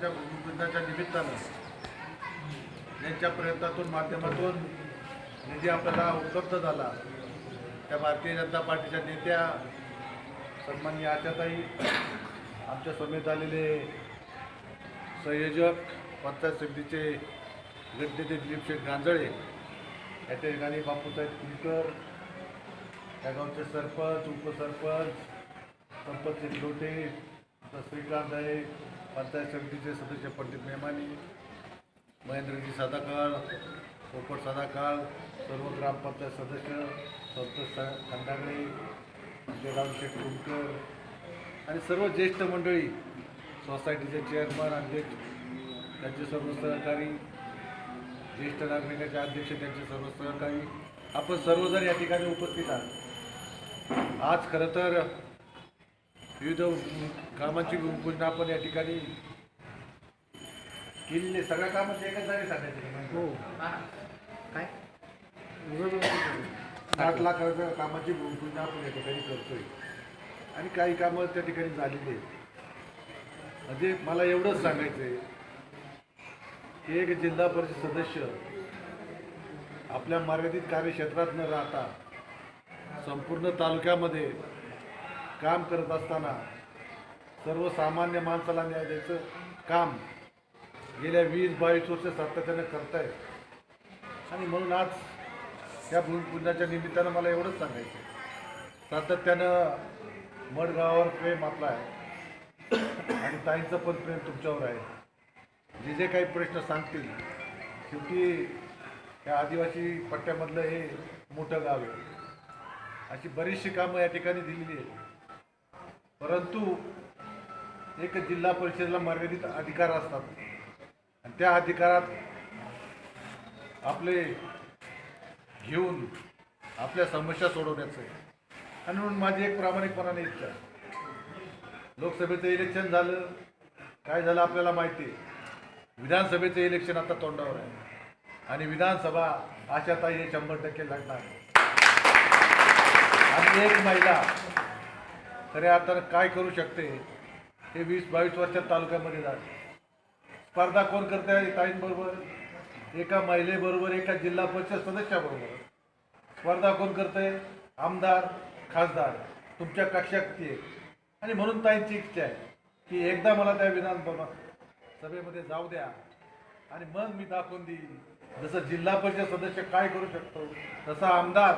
साहेबांच्या भूमिपूजनाच्या निमित्तानं यांच्या प्रयत्नातून माध्यमातून निधी आपल्याला उपलब्ध झाला. त्या भारतीय जनता पार्टीच्या नेत्या सन्मान्य आशाताई आमच्या समेत आलेले संयोजक पंचायत समितीचे दिलीप शेख गांजळे या ठिकाणी बापूसाहेब कुलकर या गावचे सरपंच उपसरपंच संपत लोटे श्रीकांत आहे पंचायत समितीचे सदस्य पंडित मेमानी महेंद्रजी सदाकाळ पोपट सदाकाळ सर्व ग्रामपंचायत सदस्य संतोष खंडागळे जयराम शेठ आणि सर्व ज्येष्ठ मंडळी सोसायटीचे चेअरमन अध्यक्ष त्यांचे सर्व सहकारी ज्येष्ठ नागरिकाचे अध्यक्ष त्यांचे सर्व सहकारी. आपण सर्वजण या ठिकाणी उपस्थित आहात. आज खरं तर विविध कामांची भूमिपूजन आपण या ठिकाणी केलेली. सगळ्या कामाची एकच जागी सांगायची हो. काय? आठ लाख रुपये कामाची भूमिपूजन आपण या ठिकाणी करतोय. आणि काही कामं त्या ठिकाणी झालेली आहेत. म्हणजे मला एवढंच सांगायचं आहे. की एक जिल्हा परिषद सदस्य आपल्या मर्यादित कार्यक्षेत्रात न राहता संपूर्ण तालुक्यामध्ये काम करत असताना सर्वसामान्य माणसाला न्याय द्यायचं काम गेल्या वीस बावीस वर्ष सातत्यानं करतायत आणि म्हणून आज त्या भूमिपूजनाच्या निमित्तानं मला एवढंच सांगायचं आहे. सातत्यानं मडगावावर प्रेम आपला आहे. आणि ताईंचं पण प्रेम तुमच्यावर आहे. जे जे काही प्रश्न सांगतील शेवटी त्या आदिवासी पट्ट्यामधलं हे मोठं गाव आहे. अशी बरीचशी कामं या ठिकाणी दिलेली आहेत. परंतु एक जिल्हा परिषदेला मर्यादित अधिकार असतात. आणि त्या अधिकारात आपले घेऊन आपल्या समस्या सोडवण्याचं आणि म्हणून माझी एक प्रामाणिकपणाने इच्छा लोकसभेचं इलेक्शन झालं. काय झालं आपल्याला माहिती आहे. विधानसभेचं इलेक्शन आता तोंडावर आहे. आणि विधानसभा आशाताई हे शंभर टक्के लढणार आहे. आणि एक महिला खऱ्या अर्थानं काय करू शकते? हे वीस बावीस वर्षात तालुक्यामध्ये झालं. स्पर्धा कोण करते आहे? ताईंबरोबर एका महिलेबरोबर एका जिल्हा परिषद सदस्याबरोबर. स्पर्धा कोण करते? आमदार खासदार. तुमच्या कक्षात किती आहे आणि म्हणून ताईंची इच्छा आहे की एकदा मला त्या विधानसभा सभेमध्ये जाऊ द्या. आणि मग मी दाखवून देईन. जसं जिल्हा परिषद सदस्य काय करू शकतो? तसा आमदार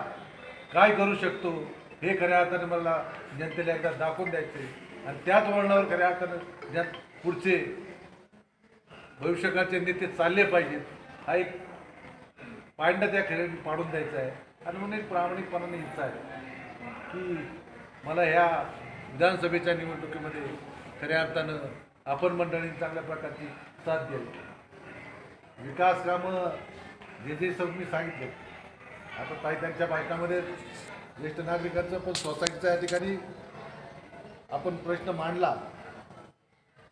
काय करू शकतो? हे खऱ्या अर्थानं मला जनतेला एकदा दाखवून द्यायचे आणि त्याच वळणावर खऱ्या अर्थानं ज्यात पुढचे भविष्यकाळचे नेते चालले पाहिजेत हा एक पांडा त्या खेळ पाडून द्यायचा आहे. आणि म्हणून एक प्रामाणिकपणाने इच्छा आहे. की मला ह्या विधानसभेच्या निवडणुकीमध्ये खऱ्या अर्थानं आपण मंडळींनी चांगल्या प्रकारची साथ द्यावी विकास कामं जे जे सब मी सांगितले. आता ताई त्यांच्या बायकामध्ये ज्येष्ठ नागरिकांचं पण सोसायटीच्या या ठिकाणी आपण प्रश्न मांडला.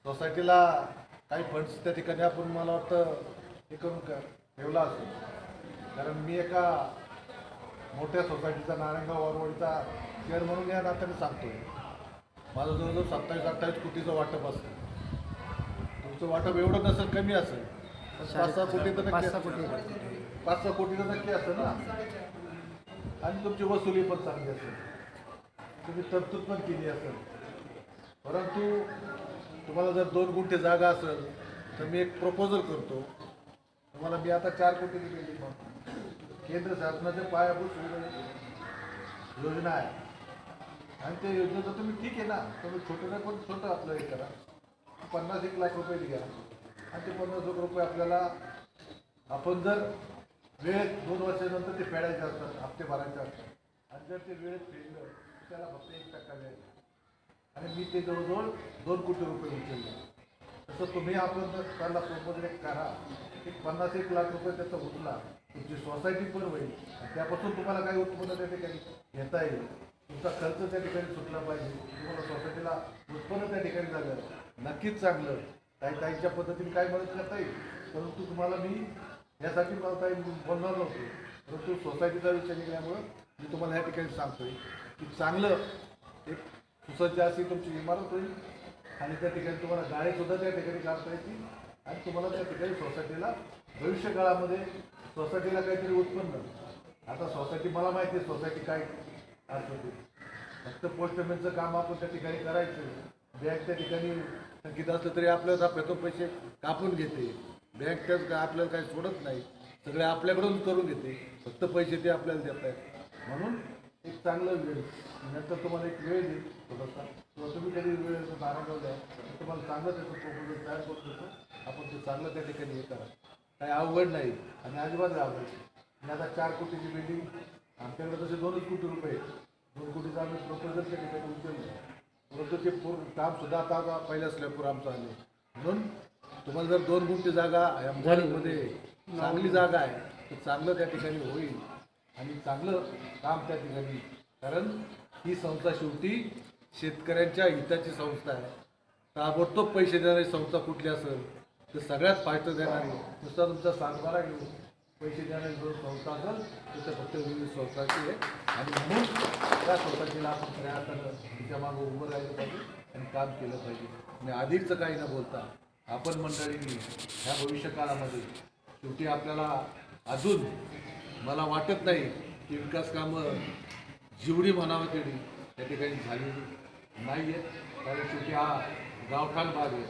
सोसायटीला काही फंड्स त्या ठिकाणी आपण मला वाटतं हे करून ठेवला असेल कारण मी एका मोठ्या सोसायटीचा नारायणगाव वरवडीचा चेअर म्हणून या नात्याने सांगतोय. माझं जवळजवळ सत्तावीस अठ्ठावीस कोटीचं वाटप असतं. तुमचं वाटप एवढं नसेल कमी असेल. पाच सहा कोटी तर नक्की. पाच सहा कोटी तर नक्की असेल ना? आणि तुमची वसुली पण चांगली असेल. तुम्ही तरतूद पण केली असेल. परंतु तुम्हाला जर दोन गुंठे जागा असेल तर मी एक प्रपोजल करतो. तुम्हाला मी आता चार कोटी दिलेली मग केंद्र शासनाच्या पायाभूत सुविधा योजना आहे. आणि त्या योजनेचं तुम्ही ठीक आहे ना. तुम्ही छोटं पण छोटं आपलं हे करा. पन्नास एक लाख रुपये घ्या आणि ते पन्नास लाख रुपये आपल्याला आपण जर वेळेत दोन वर्षानंतर ते फेडायचे असतात हप्ते भरायचे असतात. आणि जर ते वेळेत फेडलं तर त्याला फक्त एक टक्का द्यायचा आणि मी ते जवळजवळ दोन कोटी रुपये उचलले. तसं तुम्ही आपण जर त्याला प्रपोजल एक करा एक पन्नास एक लाख रुपये त्याचा उचला तुमची सोसायटी पण होईल त्यापासून तुम्हाला काही उत्पन्न त्या ठिकाणी घेता येईल? तुमचा खर्च त्या ठिकाणी सुटला पाहिजे. तुम्हाला सोसायटीला उत्पन्न त्या ठिकाणी झालं. नक्कीच चांगलं. काही ताईच्या पद्धतीने काय मदत करता येईल? परंतु तुम्हाला मी यासाठी मला काही बोलणार नव्हतो. परंतु सोसायटीचा विषय निघाल्यामुळं मी तुम्हाला या ठिकाणी सांगतोय की चांगलं एक सुसज्ज अशी तुमची इमारत होईल आणि त्या ठिकाणी तुम्हाला गाळेसुद्धा त्या ठिकाणी काढता येतील आणि तुम्हाला त्या ठिकाणी सोसायटीला भविष्य काळामध्ये सोसायटीला काहीतरी उत्पन्न. आता सोसायटी मला माहिती आहे सोसायटी काय असतं ते फक्त पोस्टमॅनचं काम आपण त्या ठिकाणी करायचं. बँक त्या ठिकाणी संगीत असलं तरी आपल्याला तो पैसे कापून घेते. बँक त्याच काय आपल्याला काही सोडत नाही. सगळे आपल्याकडून करून घेते. फक्त पैसे ते आपल्याला देत आहेत. म्हणून एक चांगलं वेळ. नंतर तुम्हाला एक वेळ देईल थोडासा. किंवा तुम्ही कधी वेळ बारावल्या तर तुम्हाला चांगलं त्याचं प्रपोजल तयार करून देतो. आपण ते चांगलं त्या ठिकाणी हे करा. काही अवघड नाही. आणि अजिबात आवड आणि आता चार कोटीची बिल्डिंग आमच्याकडे तसे दोनच कोटी रुपये दोन कोटीचा आम्ही प्रपोजल त्या ठिकाणी उचललं. परंतु ते पूर्ण कामसुद्धा आता आता पहिल्या स्लॅबवर आमचं आले म्हणून तुम्हाला जर दोन गुंठे जागा या चांगली जागा आहे तर चांगलं त्या ठिकाणी होईल आणि चांगलं काम त्या ठिकाणी. कारण ही संस्था शेवटी शेतकऱ्यांच्या हिताची संस्था आहे. ताबडतोब पैसे देणारी संस्था कुठली असेल तर सगळ्यात फायदा देणारी नुसता तुमचा सातबारा घेऊन पैसे देणारी जो संस्था असेल तर फक्त विविध संस्थाची आहे. आणि म्हणून त्या संस्थाची आपण खऱ्या तिच्या मागं उभं राहिलं पाहिजे आणि काम केलं पाहिजे. आणि अधिकचं काही न बोलता आपण मंडळींनी ह्या भविष्य काळामध्ये शेवटी आपल्याला अजून मला वाटत नाही की विकास कामं जेवढी म्हणावं तेवढी त्या ठिकाणी झालेली नाही आहेत कारण शेवटी हा गावठाण भाग आहे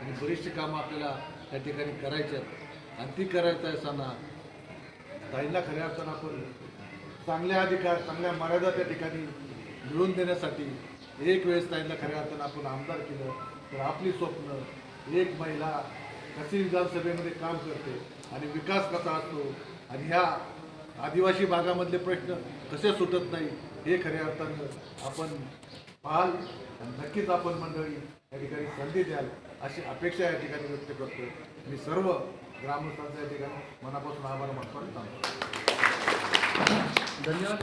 आणि बरीचशी कामं आपल्याला त्या ठिकाणी करायची आहेत. आणि ती करायचं असताना ताईंना खऱ्या अर्थानं आपण चांगले अधिकार चांगल्या मर्यादा त्या ठिकाणी मिळवून देण्यासाठी एक वेळेस ताईंना खऱ्या अर्थानं आपण आमदार केलं तर आपली स्वप्न एक महिला कशी विधानसभेमध्ये काम करते आणि विकास कसा असतो आणि ह्या आदिवासी भागामधले प्रश्न कसे सुटत नाही हे खऱ्या अर्थानं आपण पाहाल आणि नक्कीच आपण मंडळी या ठिकाणी संधी द्याल अशी अपेक्षा या ठिकाणी व्यक्त करतो मी सर्व ग्रामस्थांचा या ठिकाणी मनापासून आभार मानतो धन्यवाद.